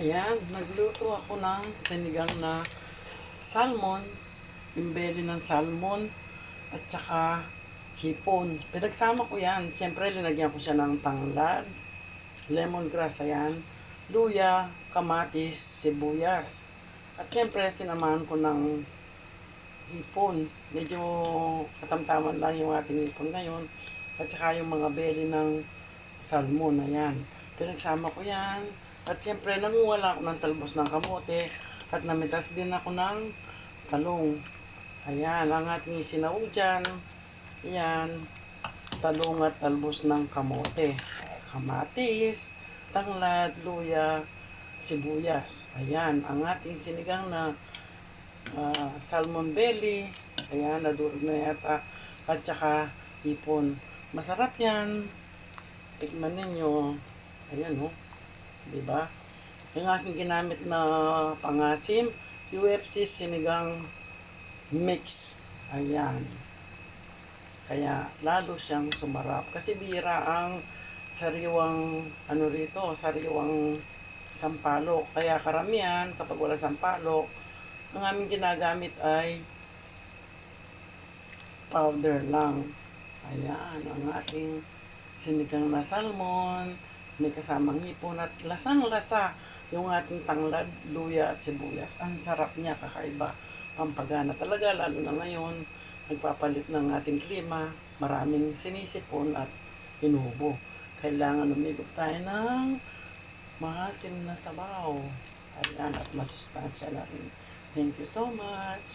Ayan, nagluto ako ng sinigang na salmon, belly ng salmon, at saka hipon. Pinagsama ko yan. Siyempre, linagyan ko siya ng tanglad, lemongrass, ayan, luya, kamatis, sibuyas. At siyempre, sinamahan ko ng hipon. Medyo katamtaman lang yung ating hipon ngayon. At saka yung mga belly ng salmon, ayan. Pinagsama ko yan. At siyempre, nanguwala ako ng talbos ng kamote. At namitas din ako ng talong. Ayan, ang ating isinaw dyan. Ayan, talong at talbos ng kamote. Kamatis, tanglad, luya, sibuyas. Ayan, ang ating sinigang na ah, salmon belly. Ayan, nadurog na yata. At saka hipon. Masarap yan. Tikman ninyo. Ayan, oh. Diba? Yung aking ginamit na pangasim, UFC sinigang mix. Ayan. Kaya lalo siyang sumarap. Kasi bira ang sariwang, ano rito, sariwang sampalok. Kaya karamihan, kapag wala sampalok, ang aming ginagamit ay powder lang. Ayan, ang ating sinigang na salmon, may kasamang hipon at lasang-lasa yung ating tanglad, luya at sibuyas. Ang sarap niya, kakaiba, pampagana talaga, lalo na ngayon, nagpapalit ng ating klima, maraming sinisipon at inubo. Kailangan umigop tayo ng mahasim na sabaw. Ayan, at masustansya na rin. Thank you so much.